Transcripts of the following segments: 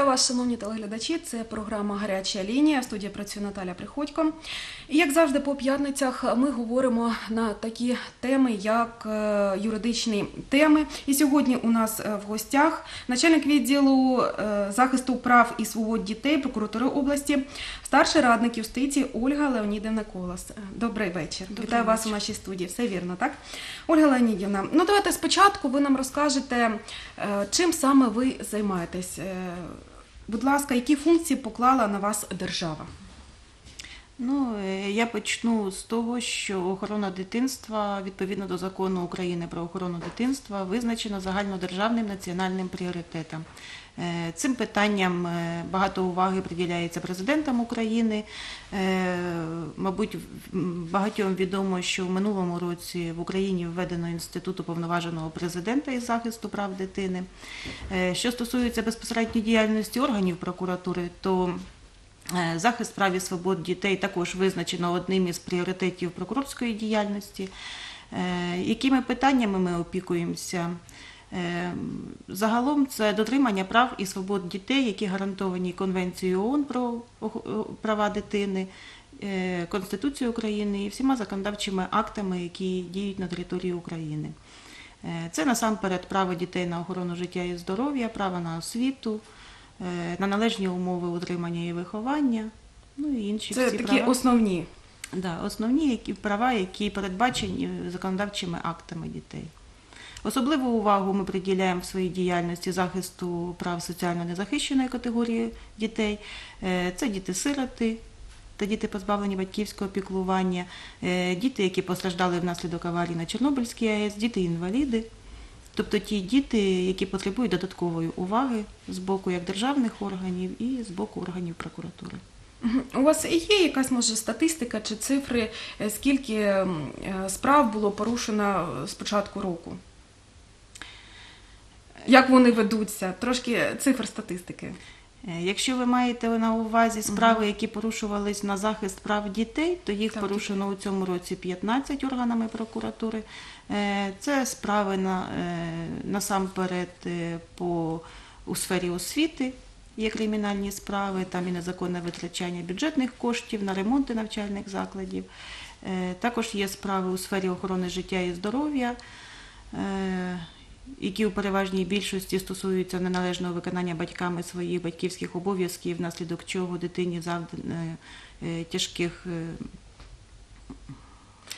Вітаю вас, шановні телеглядачі. Це програма Гаряча лінія. В студії працює Наталя Приходько. І як завжди, по п'ятницях ми говоримо на такі теми, як е, юридичні теми. І сьогодні у нас е, в гостях начальник відділу е, захисту прав і свобод дітей прокуратури області, старший радник юстиції Ольга Леонідівна Колос. Добрий вечір. Добрий Вітаю вас у нашій студії. Все вірно, так? Ольга Леонідівна, ну давайте спочатку ви нам розкажете, чим саме ви займаєтесь. Будь ласка, які функції поклала на вас держава? Ну, е, я почну з того, що охорона дитинства відповідно до закону України про охорону дитинства визначена загальнодержавним національним пріоритетом. Е, Цим питанням е, багато уваги приділяється президентом України. Е, Мабуть, багатьом відомо, що в минулому році в Україні введено інститут уповноваженого президента із захисту прав дитини. Що стосується безпосередньої діяльності органів прокуратури, то Захист прав і свобод дітей також визначено одним із пріоритетів прокурорської діяльності. Якими питаннями ми опікуємося? Е, Загалом це дотримання прав і свобод дітей, які гарантовані Конвенцією ООН про права дитини, е, Конституцією України і всіма законодавчими актами, які діють на території України. Е, Це насамперед право дітей на охорону життя і здоров'я, право на освіту, е, на належні умови утримання і виховання, ну і інші Це всі такі права. основні. Да, основні які, права, які передбачені законодавчими актами дітей. Особливу увагу ми приділяємо в своїй діяльності захисту прав соціально незахищеної категорії дітей. Е, Це діти-сироти та діти, позбавлені батьківського піклування, е, діти, які постраждали внаслідок аварії на Чорнобильській АЕС, діти-інваліди. Тобто ті діти, які потребують додаткової уваги з боку як державних органів і з боку органів прокуратури. У вас є якась може статистика чи цифри, е, скільки справ було порушено з початку року? Як вони ведуться? Трошки цифр статистики. Е, Якщо ви маєте на увазі справи, які порушувались на захист прав дітей, то їх Так, порушено у цьому році 15 органами прокуратури. Е, Це справи на, е, насамперед по, у сфері освіти. Є кримінальні справи, там і незаконне витрачання бюджетних коштів на ремонти навчальних закладів. Також є справи у сфері охорони життя і здоров'я, які у переважній більшості стосуються неналежного виконання батьками своїх батьківських обов'язків, внаслідок чого дитині завдано е, тяжких е,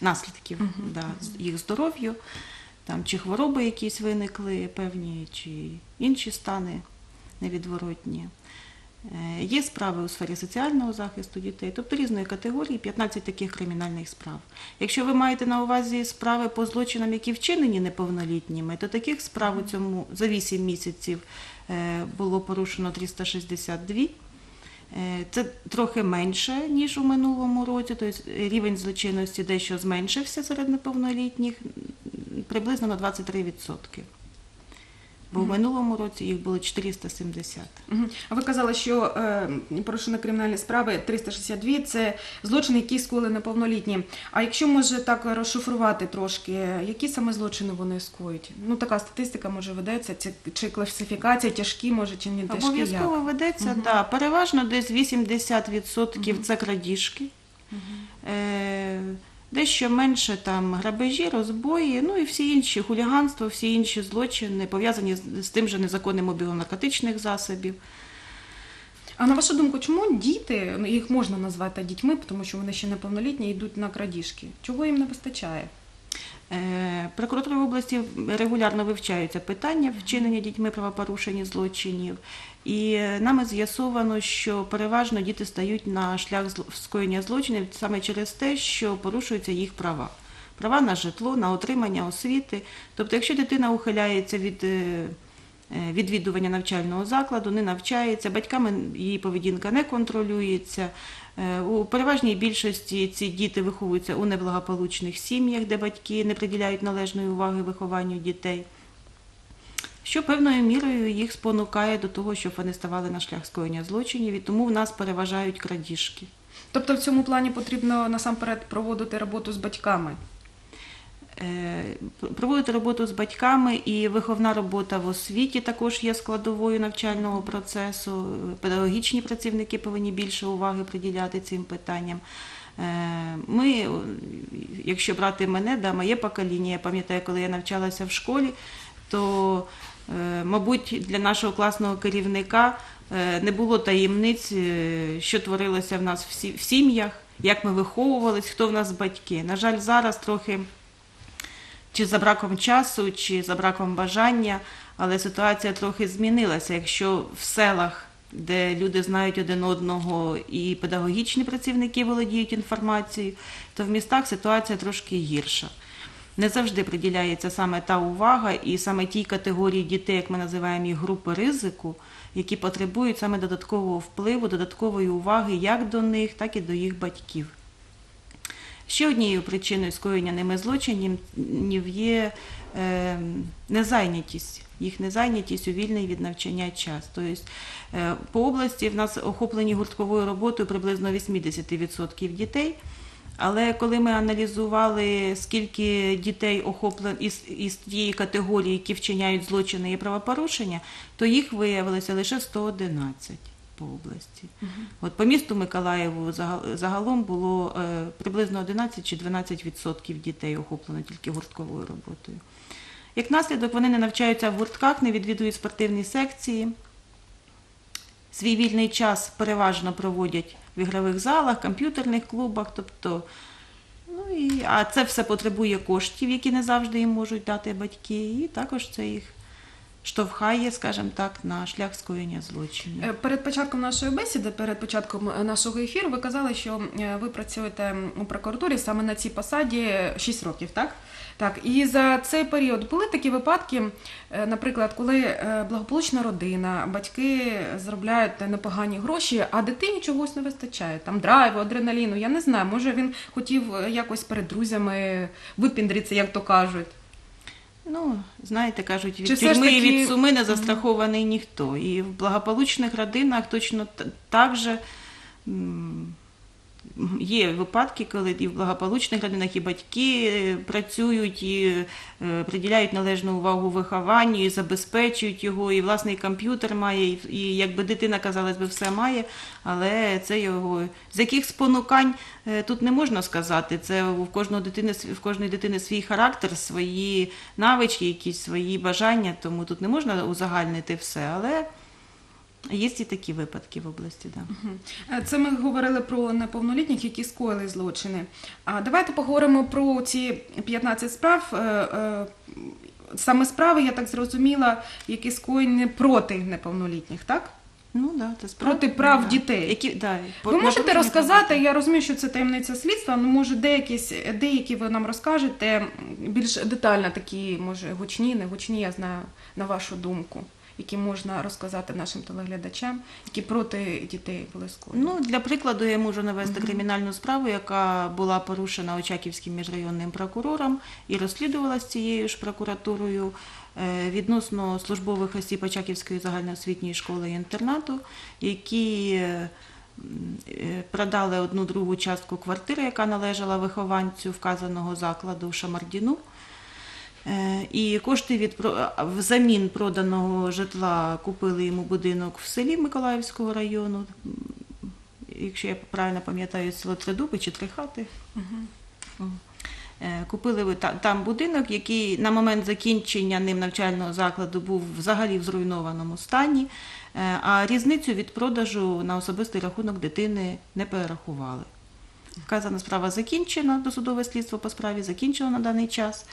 наслідків Мгм. да, їх здоров'ю, там, чи хвороби якісь виникли певні, чи інші стани невідворотні. Е, Є справи у сфері соціального захисту дітей, тобто різної категорії, 15 таких кримінальних справ. Якщо ви маєте на увазі справи по злочинам, які вчинені неповнолітніми, то таких справ у цьому за 8 місяців е, було порушено 362. Е, Це трохи менше, ніж у минулому році, тобто рівень злочинності дещо зменшився серед неповнолітніх, приблизно на 23%. Бо в минулому році їх було 470. А ви казали, що е, порушені кримінальні справи 362 – це злочини, які скоїли неповнолітні. А якщо може так розшифрувати трошки, які саме злочини вони скоють? Ну така статистика може ведеться, це чи класифікація тяжкі, може чи не тяжкі. Обов'язково ведеться, Мгм. да. переважно десь 80% це крадіжки. Е, Дещо менше там грабежі, розбої, ну і всі інші хуліганство, всі інші злочини пов'язані з, з тим же незаконним обігом наркотичних засобів. А на вашу думку, чому діти, ну їх можна назвати дітьми, тому що вони ще неповнолітні, йдуть на крадіжки? Чого їм не вистачає? Е, Прокуратурою області регулярно вивчаються питання вчинення дітьми правопорушень і злочинів. І нами з'ясовано, що переважно діти стають на шлях скоєння злочинів саме через те, що порушуються їх права. Права на житло, на отримання освіти. Тобто, якщо дитина ухиляється від е, відвідування навчального закладу, не навчається, батьками її поведінка не контролюється. Е, У переважній більшості ці діти виховуються у неблагополучних сім'ях, де батьки не приділяють належної уваги вихованню дітей, що певною мірою їх спонукає до того, щоб вони ставали на шлях скоєння злочинів, і тому в нас переважають крадіжки. Тобто в цьому плані потрібно насамперед проводити роботу з батьками. Е, Проводити роботу з батьками і виховна робота в освіті також є складовою навчального процесу. Педагогічні працівники повинні більше уваги приділяти цим питанням. Е, Ми, якщо брати мене, да, моє покоління, я пам'ятаю, коли я навчалася в школі, то, е, мабуть, для нашого класного керівника не було таємниць, що творилося в нас в сім'ях, як ми виховувались, хто в нас батьки. На жаль, зараз трохи чи за браком часу, чи за браком бажання, але ситуація трохи змінилася. Якщо в селах, де люди знають один одного, і педагогічні працівники володіють інформацією, то в містах ситуація трошки гірша. Не завжди приділяється саме та увага, і саме тій категорії дітей, як ми називаємо їх групи ризику, які потребують саме додаткового впливу, додаткової уваги як до них, так і до їх батьків. Ще однією причиною скоєння ними злочинів є е, незайнятість, їх незайнятість у вільний від навчання час. Тобто е, по області в нас охоплені гуртковою роботою приблизно 80% дітей. Але коли ми аналізували, скільки дітей охоплено із, із тієї категорії, які вчиняють злочини і правопорушення, то їх виявилося лише 111 по області. От по місту Миколаєву загалом було е, приблизно 11 чи 12 відсотків дітей охоплено тільки гуртковою роботою. Як наслідок, вони не навчаються в гуртках, не відвідують спортивні секції. Свій вільний час переважно проводять в ігрових залах, комп'ютерних клубах. Тобто, ну і, а це все потребує коштів, які не завжди їм можуть дати батьки, і також це їх штовхає, скажімо так, на шлях скоєння злочинів. Е, Перед початком нашої бесіди, перед початком е, нашого ефіру, ви казали, що е, ви працюєте у прокуратурі саме на цій посаді 6 років, так? Так, і за цей період були такі випадки, наприклад, коли благополучна родина, батьки заробляють непогані гроші, а дитині чогось не вистачає, там драйву, адреналіну. Я не знаю, може він хотів якось перед друзями випіндритися, як то кажуть. Ну, знаєте, кажуть, від Чи тюрми і таки- від суми не застрахований ніхто. І в благополучних родинах точно так же м, є випадки, коли і в благополучних родинах і батьки е, працюють, і е, приділяють належну увагу вихованню, і забезпечують його, і власний комп'ютер має, і, якби дитина, казалось би, все має, але це його з яких спонукань е, тут не можна сказати. Це в кожного дитини в кожної дитини свій характер, свої навички, якісь свої бажання, тому тут не можна узагальнити все, але є і такі випадки в області. Да. Е, Це ми говорили про неповнолітніх, які скоїли злочини. А давайте поговоримо про ці 15 справ. Е, е, Саме справи, я так зрозуміла, які скоєні проти неповнолітніх, так? Ну, да, це справді, Проти прав да. дітей. Які, да, Ви можете розказати, я розумію, що це таємниця слідства, але може деякі, деякі ви нам розкажете більш детально, такі, може, гучні, не гучні, я знаю, на вашу думку, які можна розказати нашим телеглядачам, які проти дітей були скоєні. Ну, для прикладу, я можу навести кримінальну справу, яка була порушена Очаківським міжрайонним прокурором і розслідувалася цією ж прокуратурою е, відносно службових осіб Очаківської загальноосвітньої школи інтернату, які е, е, продали одну другу частку квартири, яка належала вихованцю вказаного закладу Шамардіну. Е, І кошти від взамін проданого житла купили йому будинок в селі Миколаївського району. Якщо я правильно пам'ятаю, село Тридуби чи Трихати. М. Е, Купили ви там будинок, який на момент закінчення ним навчального закладу був взагалі в зруйнованому стані, е, а різницю від продажу на особистий рахунок дитини не перерахували. Вказана справа закінчена, досудове слідство по справі закінчено на даний час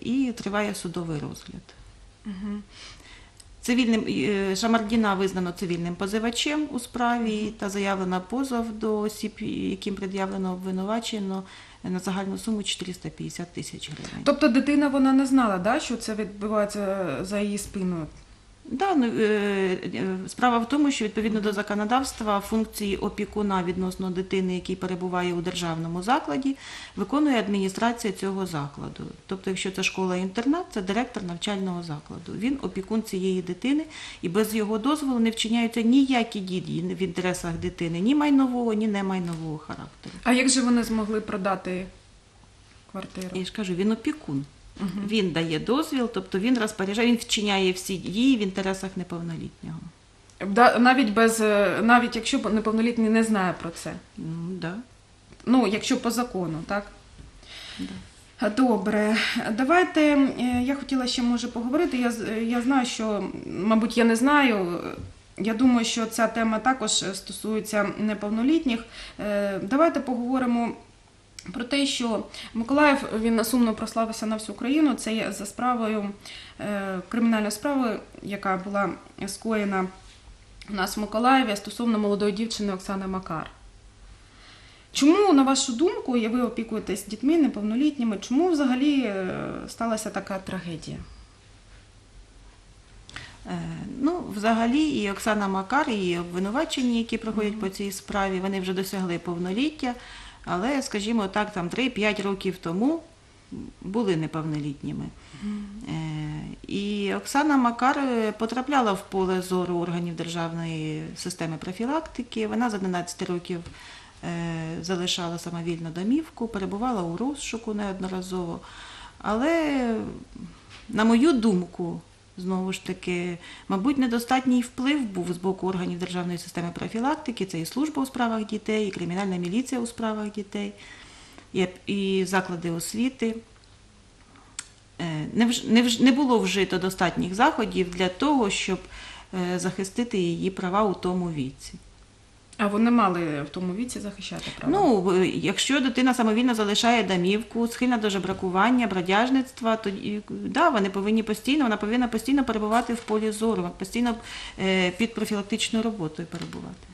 і триває судовий розгляд. Угу. Цивільним е, Шамардіна визнано цивільним позивачем у справі та заявлено позов до осіб, яким пред'явлено обвинувачено на загальну суму 450 тисяч гривень. Тобто дитина вона не знала, да, що це відбувається за її спиною. Да, ну, е, е, справа в тому, що відповідно до законодавства функції опікуна відносно дитини, який перебуває у державному закладі, виконує адміністрація цього закладу. Тобто, якщо це школа-інтернат, це директор навчального закладу. Він опікун цієї дитини, і без його дозволу не вчиняються ніякі дії в інтересах дитини, ні майнового, ні немайнового характеру. А як же вони змогли продати квартиру. Я ж кажу, він опікун. Він дає дозвіл, тобто він розпоряджає, він вчиняє всі дії в інтересах неповнолітнього. Да, навіть без е, навіть якщо неповнолітній не знає про це. Ну, да. Ну, якщо по закону, так? Да. Добре, давайте е, я хотіла ще може поговорити. Я, я знаю, що, мабуть, я не знаю. Я думаю, що ця тема також стосується неповнолітніх. Е, Давайте поговоримо про те, що Миколаїв він сумно прославився на всю Україну. Це є за справою е, кримінальною справою, яка була скоєна у нас в Миколаєві стосовно молодої дівчини Оксани Макар. Чому, на вашу думку, і ви опікуєтесь дітьми неповнолітніми, чому взагалі е, сталася така трагедія? Е, Ну, взагалі, і Оксана Макар, і обвинувачені, які проходять по цій справі, вони вже досягли повноліття, але, скажімо так, там 3-5 років тому були неповнолітніми. Е, І Оксана Макар е, потрапляла в поле зору органів державної системи профілактики. Вона з 11 років е, залишала самовільну домівку, перебувала у розшуку неодноразово. Але, на мою думку, знову ж таки, мабуть, недостатній вплив був з боку органів державної системи профілактики. Це і служба у справах дітей, і кримінальна міліція у справах дітей, і, заклади освіти. Е, не було вжито достатніх заходів для того, щоб е, захистити її права у тому віці. А вони мали в тому віці захищати права? Ну, якщо дитина самовільно залишає домівку, схильна до жебракування, бродяжництва, то да, вони повинні постійно, вона повинна постійно перебувати в полі зору, постійно е, під профілактичною роботою перебувати.